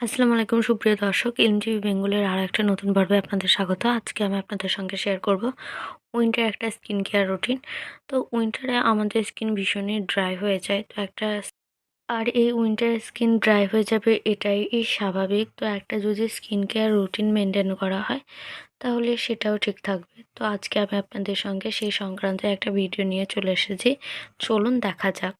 আসসালামু আলাইকুম, সুপ্রিয় দর্শক। এলএমটিভি বেঙ্গলের আরও একটা নতুন পর্বে আপনাদের স্বাগত। আজকে আমি আপনাদের সঙ্গে শেয়ার করব উইন্টার একটা স্কিন কেয়ার রুটিন তো উইন্টারে আমাদের স্কিন ভীষণই ড্রাই হয়ে যায়। তো একটা আর এই উইন্টার স্কিন ড্রাই হয়ে যাবে এটাই স্বাভাবিক। তো একটা যদি স্কিন কেয়ার রুটিন মেনটেন করা হয়, তাহলে সেটাও ঠিক থাকবে। তো আজকে আমি আপনাদের সঙ্গে সেই সংক্রান্ত একটা ভিডিও নিয়ে চলে এসেছি। চলুন দেখা যাক।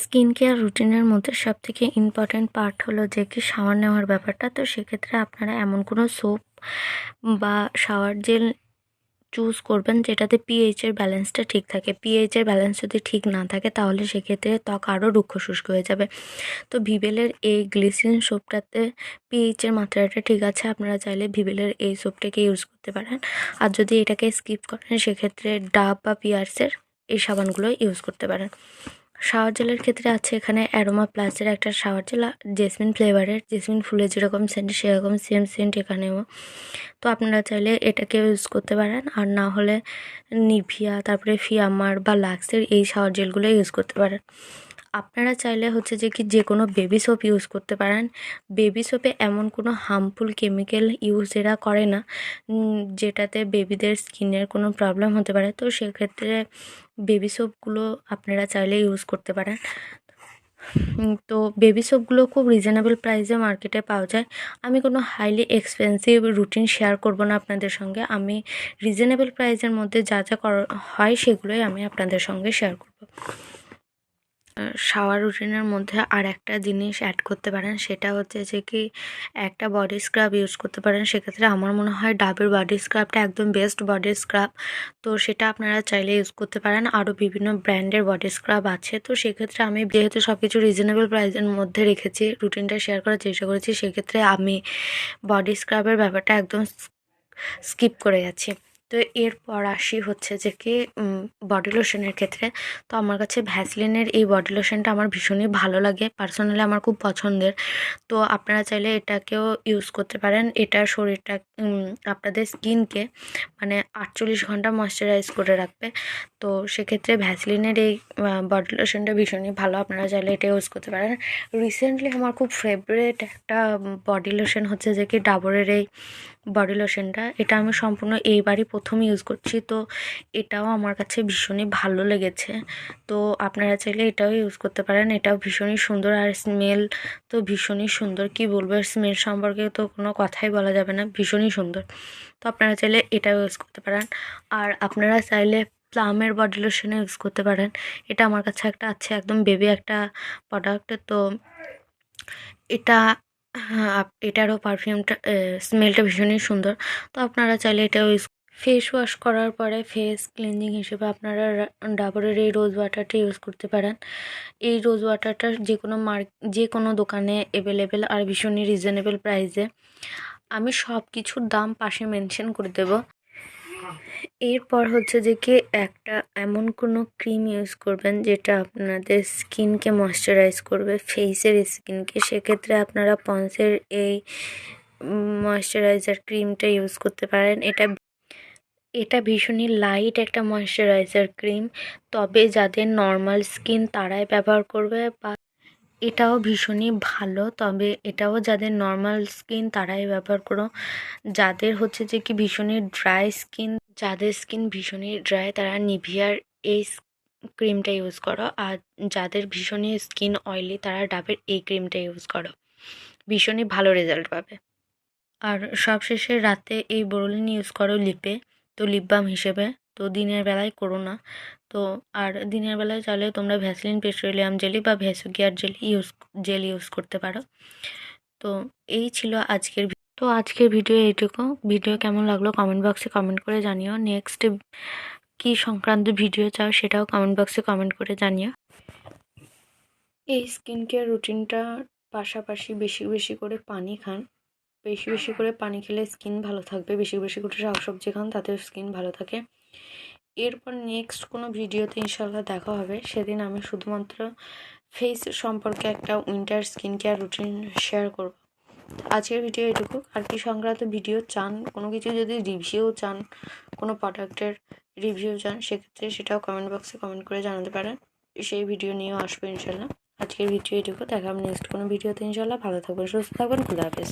স্কিন কেয়ার রুটিনের মধ্যে সবথেকে ইম্পর্ট্যান্ট পার্ট হলো যে কি শাওয়ার নেওয়ার ব্যাপারটা। তো সেক্ষেত্রে আপনারা এমন কোনো সোপ বা শাওয়ার জেল চুজ করবেন যেটাতে পিএইচের ব্যালেন্সটা ঠিক থাকে। পিএইচের ব্যালেন্স যদি ঠিক না থাকে তাহলে সেক্ষেত্রে ত্বক আরও রুক্ষ শুষ্ক হয়ে যাবে। তো ভিবেলের এই গ্লিসিন সোপটাতে পিএইচের মাত্রাটা ঠিক আছে, আপনারা চাইলে ভিবেলের এই সোপটাকে ইউজ করতে পারেন। আর যদি এটাকে স্কিপ করেন, সেক্ষেত্রে ডাব বা পিয়ার্সের এই সাবানগুলো ইউজ করতে পারেন। শাওয়ার জেলের ক্ষেত্রে আছে এখানে অ্যারোমা প্লাসের একটা শাওয়ার জেল জেসমিন ফ্লেভারের, জেসমিন ফুলের যেরকম সেন্ট সেরকম সেম সেন্ট এখানেও। তো আপনারা চাইলে এটাকে ইউজ করতে পারেন, আর না হলে নিভিয়া, তারপরে ফিয়ামার বা লাক্সের এই শাওয়ার জেলগুলো ইউজ করতে পারেন। আপনারা চাইলে হচ্ছে যে কি যে কোনো বেবি সোপ ইউজ করতে পারেন। বেবি সোপে এমন কোনো হার্মফুল কেমিক্যাল ইউজ এরা করে না যেটাতে বেবিদের স্কিনের কোনো প্রবলেম হতে পারে। তো সেক্ষেত্রে বেবি সোপগুলো আপনারা চাইলে ইউজ করতে পারেন। তো বেবি সোপগুলো খুব রিজনেবল প্রাইসে মার্কেটে পাওয়া যায়। আমি কোনো হাইলি এক্সপেন্সিভ রুটিন শেয়ার করব না আপনাদের সঙ্গে। আমি রিজনেবল প্রাইসের মধ্যে যা যা হয় সেগুলোই আমি আপনাদের সঙ্গে শেয়ার করব। শাওয়ার রুটিনের মধ্যে আর একটা জিনিস অ্যাড করতে পারেন, সেটা হচ্ছে যে কি একটা বডি স্ক্রাব ইউজ করতে পারেন। সেক্ষেত্রে আমার মনে হয় ডাবের বডি স্ক্রাবটা একদম বেস্ট বডি স্ক্রাব তো সেটা আপনারা চাইলে ইউজ করতে পারেন। আরও বিভিন্ন ব্র্যান্ডের বডি স্ক্রাব আছে। তো সেক্ষেত্রে আমি যেহেতু সব কিছু রিজনেবল প্রাইসের মধ্যে রেখেছি রুটিনটা শেয়ার করার চেষ্টা করেছি, সেক্ষেত্রে আমি বডি স্ক্রাবের ব্যাপারটা একদম স্কিপ করে যাচ্ছি। তো এরপর আসি হচ্ছে যে কি বডি লোশনের ক্ষেত্রে। তো আমার কাছে ভ্যাসলিনের এই বডি লোশনটা আমার ভীষণই ভালো লাগে। পার্সোনালি আমার খুব পছন্দের। তো আপনারা চাইলে এটাকেও ইউজ করতে পারেন। এটা শরীরটা আপনাদের স্কিনকে মানে আটচল্লিশ ঘণ্টা ময়শ্চারাইজ করে রাখবে। তো সেক্ষেত্রে ভ্যাসলিনের এই বডি লোশনটা ভীষণই ভালো। আপনারা চাইলে এটা ইউজ করতে পারেন। রিসেন্টলি আমার খুব ফেভারেট একটা বডি লোশন হচ্ছে যে কি ডাবরের এই বডি লোশনটা এটা আমি সম্পূর্ণ এইবারই প্রথম ইউজ করছি, তো এটাও আমার কাছে ভীষণই ভালো লেগেছে। তো আপনারা চাইলে এটাও ইউজ করতে পারেন, এটাও ভীষণই সুন্দর আর স্মেল তো ভীষণই সুন্দর। কি বলব স্মেল সম্পর্কে তো কোনো কথাই বলা যাবে না, ভীষণই সুন্দর। তো আপনারা চাইলে এটাও ইউজ করতে পারেন, আর আপনারা চাইলে প্লামের বডি লোশনও ইউজ করতে পারেন। এটা আমার কাছে একটা আছে, একদম বেবি একটা প্রোডাক্ট তো এটা হ্যাঁ এটারও পারফিউমটা স্মেলটা ভীষণই সুন্দর। তো আপনারা চাইলে এটাও ইউজ ফেস ওয়াশ করার পরে ফেস ক্লিনজিং হিসেবে আপনারা ডাবরের এই রোজ ওয়াটারটা ইউজ করতে পারেন। এই রোজ ওয়াটারটা যে কোনো মার্ক যে কোনো দোকানে অ্যাভেলেবেল আর ভীষণই রিজনেবল প্রাইসে আমি সব কিছুর দাম পাশে মেনশন করে দেবো। এরপর হচ্ছে যে কি একটা এমন কোনো ক্রিম ইউজ করবেন যেটা আপনাদের স্কিনকে ময়শ্চারাইজ করবে ফেসের স্কিনকে সেক্ষেত্রে আপনারা পন্সের এই ময়শ্চারাইজার ক্রিমটা ইউজ করতে পারেন। এটা এটা ভীষণই লাইট একটা ময়শ্চারাইজার ক্রিম তবে যাদের নর্মাল স্কিন তারাই ব্যবহার করবে বা এটাও ভীষণই ভালো। তবে এটাও যাদের নর্মাল স্কিন তারাই ব্যবহার করো। যাদের হচ্ছে যে কি ভীষণই ড্রাই স্কিন যাদের স্কিন ভীষণই ড্রাই তারা নিভিয়ার এই ক্রিমটা ইউজ করো। আর যাদের ভীষণই স্কিন অয়েলি তারা ডাবের এই ক্রিমটা ইউজ করো। ভীষণই ভালো রেজাল্ট পাবে। আর সবশেষে রাতে এই বোরলিন ইউজ করো লিপে তো লিপ বাম হিসেবে। তো দিনের বেলায় করো না। তো আর দিনের বেলায় চাইলে তোমরা ভ্যাসলিন পেট্রোলিয়াম জেলি বা ভ্যাসুকিয়ার জেলি ইউজ জেল ইউজ করতে পারো। তো এই ছিল আজকের তো আজকের ভিডিও এইটুকু। ভিডিও কেমন লাগল কমেন্ট বক্সে কমেন্ট করে জানিও। নেক্সট কি সংক্রান্ত ভিডিও চাও সেটাও কমেন্ট বক্সে কমেন্ট করে জানিও। এই স্কিন কেয়ার রুটিনটার পাশাপাশি বেশি বেশি করে পানি খান। বেশি বেশি করে পানি খেলে স্কিন ভালো থাকবে। বেশি বেশি করে শাকসবজি খান, তাতেও স্কিন ভালো থাকে। এরপর নেক্সট কোনো ভিডিওতে ইনশাল্লাহ দেখা হবে। সেদিন আমি শুধুমাত্র ফেস সম্পর্কে একটা winter skin care routine share করব। আজকের ভিডিও এটুকু। আর কি সংক্রান্ত ভিডিও চান, কোনো কিছু যদি রিভিউ চান, কোনো প্রোডাক্টের রিভিউ চান, সেক্ষেত্রে সেটাও কমেন্ট বক্সে কমেন্ট করে জানাতে পারেন। সেই ভিডিও নিয়েও আসব ইনশাল্লাহ আজকের ভিডিও এটুকু। দেখা নেক্সট কোনো ভিডিওতে ইনশাল্লাহ ভালো থাকবেন, সুস্থ থাকবেন। খুদা হাফেজ।